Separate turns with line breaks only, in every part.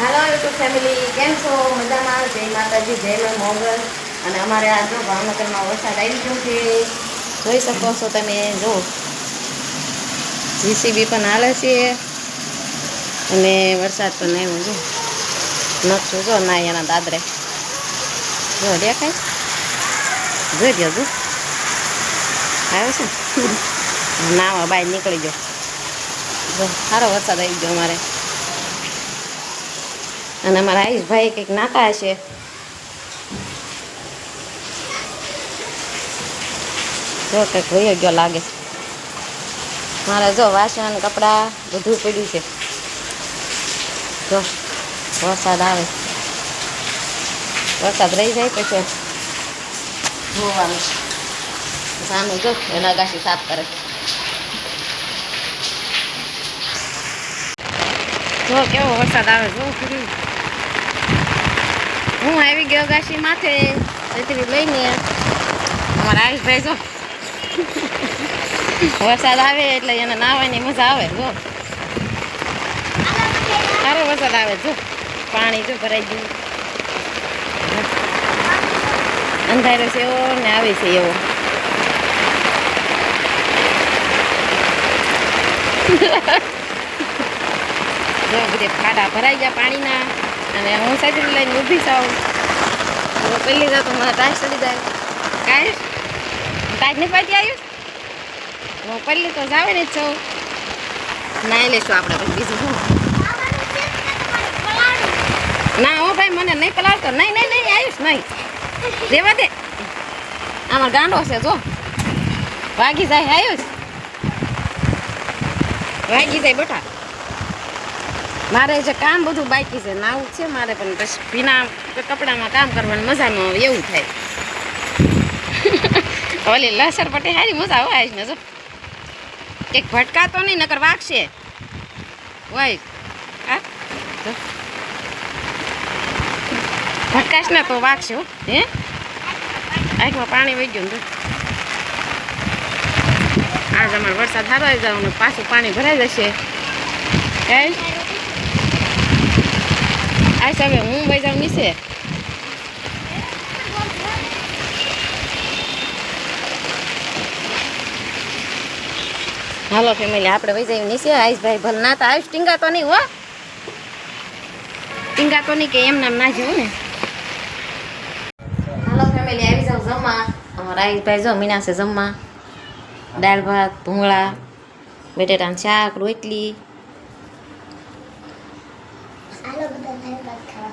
હાલો YouTube family, કેમ છો? મજામાં? જય માતાજી, જય મા મોગલ. અને અમારે આ જો ભાવનગરમાં વરસાદ આવી ગયો છે. જોઈ શકો છો તમે, જો. જીસીબી પણ હાલે છે. અને વરસાદ પણ આવ્યો જો નકશું જો ના એના દાદરે. જો, દેખાય? જોઈ દો જો. આવે છે નાવા બાય નીકળી ગયો. જો, સારો વરસાદ આવી ગયો અમારે. અને અમારા આયુષભાઈ કંઈક નાતા હશે. જો કંઈક વયો ગયો લાગે. મારે જો વાસણ, કપડાં બધું પડ્યું છે. જો, વરસાદ આવે. વરસાદ રહી જાય પછી જોવાનું સાનું જો, એના ગાછી સાફ કરે. જો, કેવો વરસાદ આવે જો ફરી હું આવી ગયો ગાછી માથે છત્રી લઈને અમારા આયુષભાઈ જો વરસાદ આવે એટલે એને નાહવાની મજા આવે, જો. સારો વરસાદ આવે, જો. પાણી જો ભરાઈ ગયું. અંધારો છે એવો ને આવે છે એવો. જો, બધે ખાડા ભરાઈ ગયા પાણીના. અને હું સાઈડ લઈને ઊભી થાઉં. તો પહેલી તો મને તાજ ચડી જાય ટાઈટ નહીં પાડી આવ્યું હું પહેલી તો જાવે ને છું. નાઈ લેશું આપણે પછી બીજું શું? ના હો ભાઈ, મને નહીં પલાળતો. નહીં નહીં નહીં આવીશ નહીં. રેવા દે. આમાં ગાંડો છે જો. વાગી જાય, આયુષ. વાગી જાય, બેટા. મારે જે કામ બધું બાકી છે નાવું છે મારે, પણ પછી ભીના કપડામાં કામ કરવાની મજા ન આવે, એવું થાય. ઓલી લસર પટી સારી મજા આવે ને જો. એક ભટકાતો નહીં, નકર વાગશે. હોય હા. ભટકાશ ને તો વાગશે હે આંખમાં પાણી વહી ગયું. આજ અમારે વરસાદ સારો આવી જવાનું, પાછું પાણી ભરાઈ જશે. હે? આ સામે હું ભાઈ જાઉં નીચે હાલો ફેમિલી આપણે વહી જઈએ નીચે. આયુષભાઈ ભલે ના તો આયુષ ટીંગાતો નહીં, હો. ટીંગાતો નહીં કે એમ નામ ના જેવું ને. હાલો ફેમિલી આવી જાઉં જમવા. અમારા ભાઈ જો મીના છે જમવા. દાળ ભાત, ભૂંગળા, બટેટાનું શાક, રોટલી
આલો બધા દાળ ભાત ખાવા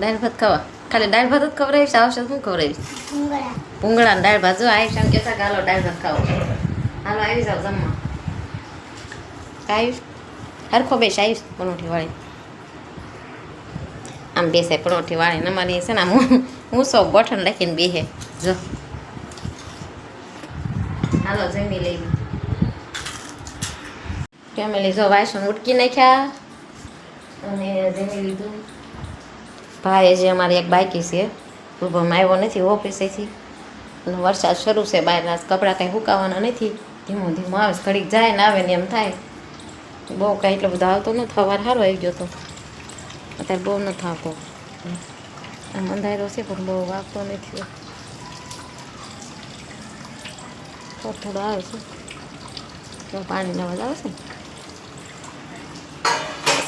દાળ ભાત ખાવા. ખાલી દાળ ભાત જ ખવડાવીશ આવશે શું ખવડાવીશ?
ભૂંગળા
દાળ ભાત. જો આવીશ આમ કહેતા હાલો દાળ ભાત ખાવો. હાલો આવી જાવ જમવા. આવીશ હરખો બેસ આવીશ પરોઠી વાળી. આમ બેસે પરોઠી વાળી ને અમારી છે ને આમ હું હું સો ગોઠણ રાખીને બેસે. જો. હાલો જમી લઈ ફેમિલી જો વાસણ ઉટકી નાખ્યા. અને જમી લીધું. ભાઈ જે અમારી એક બાકી છે. રૂપમાં આવ્યો નથી ઓફિસેથી અને વરસાદ શરૂ છે બહારના કપડાં કાંઈ સુકાવાના નથી. ધીમો ધીમો આવે, ઘડીક જાય ને આવે ને એમ થાય. બહુ કાંઈ એટલો બધો આવતો નથી સવાર સારો આવી ગયો તો. અત્યારે બહુ નથી આવતો આમ અંધારો છે પણ બહુ વાગતો નથી. થોડો થોડો આવે છે. પાણી જ આવે છે. ને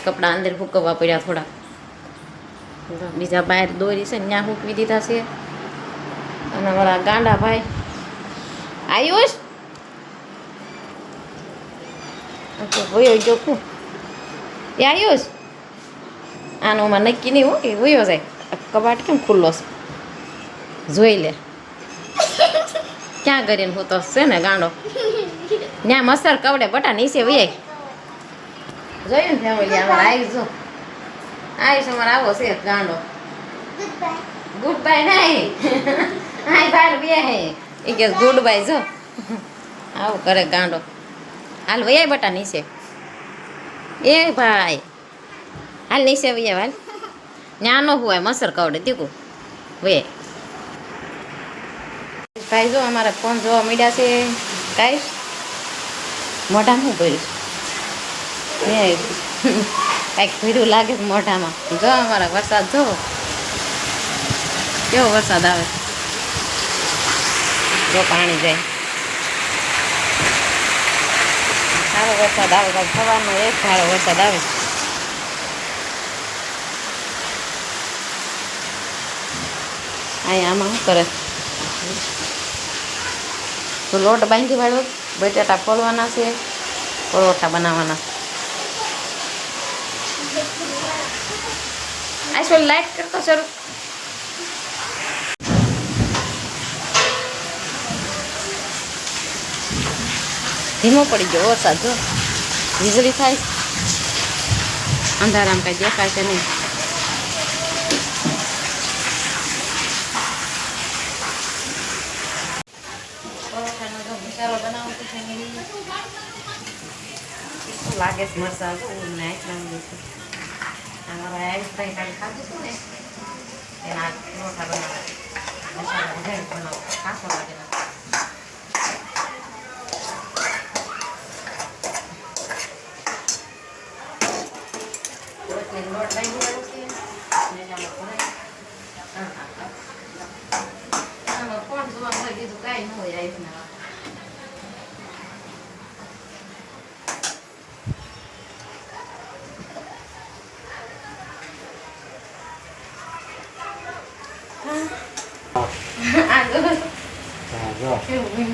કપડાં અંદર ફૂકવવા પડ્યા થોડા બીજા બહાર દોરી છે ત્યાં મૂકવી દીધા છે. અને મારા ગાંડા ભાઈ. આયુષ? વયો ગયો કું. એ આયુષ? આનોમાં નક્કી નહીં હો વયો જાય. કબાટ કેમ ખુલ્લો જોઈ લે. ક્યાં કરીને હું તો છે ને ગાંડો? ત્યાં મસર કવડે બટા નીચે વૈયા જોયું ને જો. આવીશ અમારે આવો છે ગાંડો
ગુડ બાય
નહીં આય બાર બે હે એ કે ગુડ બાય જો આવું કરે ગાંડો હાલ વૈયા બટા નીચે એ ભાઈ હાલ નીચે વૈયા હાલ નાનો હોય મસર કવડે દીકું વે ભાઈ જો અમારે ફોન જોવા મળ્યા છે કાંઈ મોઢા શું કર્યું કાંઈક ભીડું લાગે મોઢામાં. જો અમારા વરસાદ જો કેવો વરસાદ આવે? જો પાણી જાય. સારો વરસાદ આવે તો સવારનો એક સારો વરસાદ આવે. અહીંયા આમાં શું કરે? તો લોટ બાંધી વાળો બટાટા ફોલવાના છે, પરોઠા બનાવવાના. આઈસોલ લાઈટ કરતો શરૂ ધીમો પડી ગયો વરસાદ જો વીજળી થાય. અંધારામ કઈ દેખાય છે નહીં. લાગે જો નાખ છું અમારા આયુષભાઈ કાલે ખાધું હતું ને એના પરોઠા બનાવે મસાલો વધારે બનાવો કાસો લાગે રોટલી લોટ બાંધી દેવાનો છે કોણ કાંઈ ન હોય આ જો
હા, જો
કેવું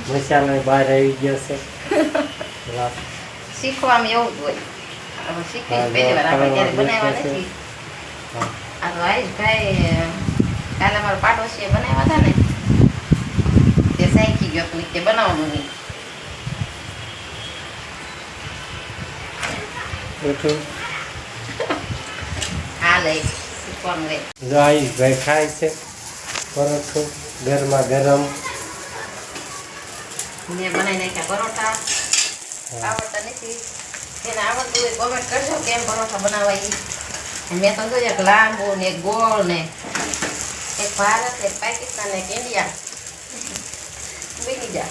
મસાલો બહાર આવી ગયો છે.
શીખવામાં એવું જ હોય. હવે પહેલી વાર આપણે
જો
બનાવ્યા નથી આ તો કાલે અમારા પાડોશીએ બનાવ્યા હતા ને તે શીખી ગયો તો તે બનાવવાનું નહીં.
હા
હાલે શીખવાનું
જો ખાય છે. પરોઠું ગરમા ગરમ?
મેં બનાવી નાખ્યા પરોઠા. આવડતા નથી. એને આવડતું હોય કોમેન્ટ કરજો કેમ પરોઠા બનાવાય મેં તો જોયું એક લાંબુ ને એક ગોળ ને એક ભારત એક પાકિસ્તાન એક ઇન્ડિયા. બની જા.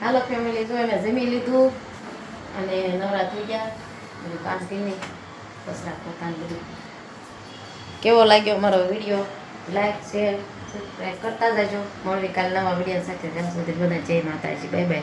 હાલો ફેમિલી જો મેં જમી લીધું અને નવરા થઈ ગયા. કામ કરીને કચરા પોતાનું બધું. કેવો લાગ્યો મારો વીડિયો લાઈક શેર સબસ્ક્રાઈબ કરતા જજો. મળવી કાલ વીડિયો સાથે. ત્યાં સુધી બધા જય માતાજી. Bye bye